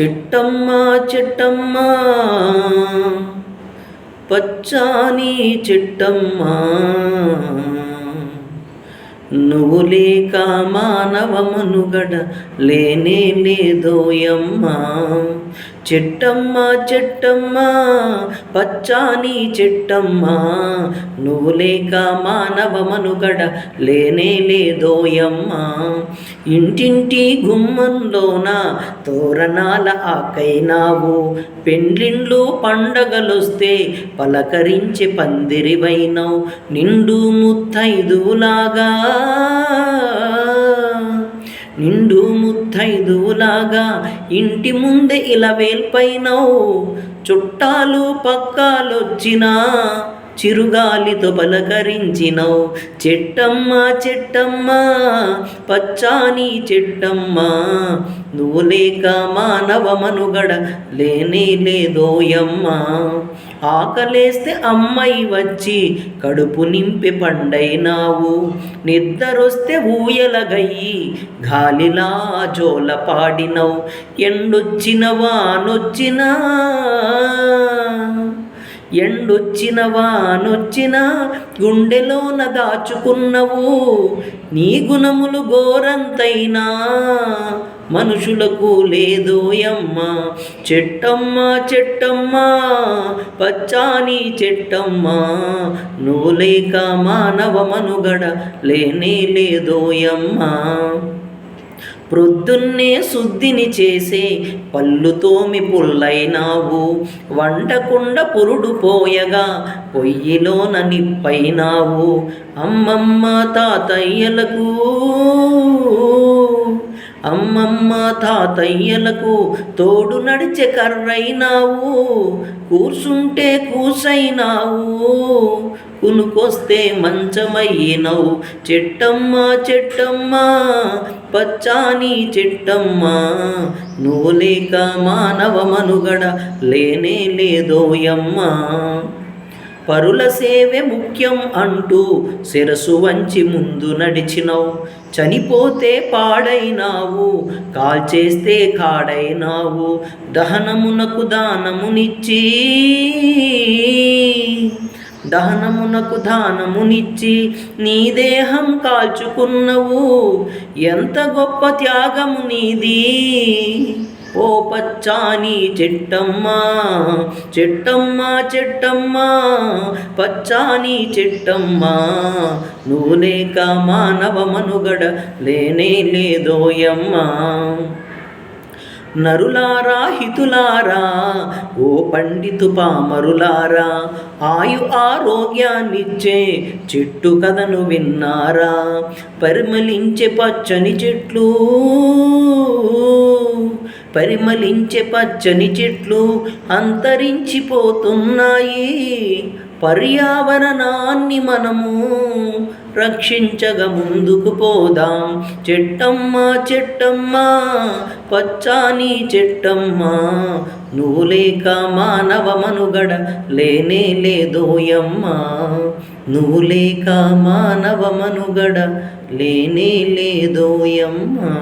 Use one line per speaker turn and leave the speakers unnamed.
చిట్టమ్మ చిట్టమ్మ. పచ్చాని చిట్టమ్మ. నువ్వు లేక మానవమనుగడ లేనే లేదోయమ్మా. చెట్టమ్మ చెట్టమ్మ పచ్చాని చెట్టమ్మ. నువ్వు లేక మానవమనుగడ లేనే లేదోయమ్మా. ఇంటింటి గుమ్మంలోన తోరణాల ఆకైనావు. పెండ్లిండ్లు పండగలొస్తే పలకరించి పందిరివైనవు. నిండు ముత్తైదులాగా నిండు ముత్తైదువులాగా ఇంటి ముందే ఇలా వేల్పైనవు చుట్టాలు పక్కాలొచ్చినా చిరుగాలితో పలకరించినవు. చెట్టమ్మ చెట్టమ్మ పచ్చాని చెట్టమ్మ నువ్వు లేక మానవ మనుగడ లేనే లేదోయమ్మా ఆకలేస్తే అమ్మాయి వచ్చి కడుపు నింపి పండైనావు. నిద్రొస్తే ఊయలగయ్యి గాలిలా జోల పాడినవు. ఎండొచ్చిన వానొచ్చినా ఎండొచ్చిన వానొచ్చిన గుండెలోన దాచుకున్నవు నీ గుణములు గోరంతైనా మనుషులకు లేదోయమ్మా చెట్టమ్మ చెట్టమ్మ పచ్చాని చెట్టమ్మ నువ్వు లేక మానవ మనుగడ లేనే లేదోయమ్మా ప్రొద్దున్నే శుద్ధిని చేసే పళ్ళుతోమి పుల్లైనావు. వంటకుండ పురుడు పోయగా పొయ్యిలోన నిప్పైనావు. అమ్మమ్మ తాతయ్యలకు అమ్మమ్మ తాతయ్యలకు తోడు నడిచే కర్రైనావు కూర్చుంటే కూసైనావు. కునుకొస్తే మంచమయ్యినవు చెట్టమ్మ చెట్టమ్మ పచ్చాని చెట్టమ్మ. నువ్వు లేక మానవ మనుగడ లేనే లేదోయమ్మా. పరుల సేవే ముఖ్యం అంటూ శిరసు వంచి ముందు నడిచినవు. చనిపోతే పాడైనావు కాల్చేస్తే కాడైనావు. దహనమునకు దానమునిచ్చి దహనమునకు దానమునిచ్చి నీ దేహం కాల్చుకున్నవు. ఎంత గొప్ప త్యాగము నీది. ఓ పచ్చాని చెట్టమ్మ చెట్టమ్మ చెట్టమ్మ పచ్చాని చెట్టమ్మ. నువ్వు లేక మానవ మనుగడ లేనే లేదోయమ్మా నరులారా హితులారా ఓ పండితు పామరులారా ఆయు ఆరోగ్యాన్నిచ్చే చెట్టు కథను విన్నారా? పరిమళించే పచ్చని చెట్లు. పరిమళించే పచ్చని చెట్లు అంతరించిపోతున్నాయి. పర్యావరణాన్ని మనము రక్షించగ ముందుకు పోదాం. చెట్టమ్మ చెట్టమ్మ పచ్చాని చెట్టమ్మ నువ్వు లేక మానవ మనుగడ లేనే లేదోయమ్మా నువ్వు లేక మానవ మనుగడ లేనే లేదోయమ్మా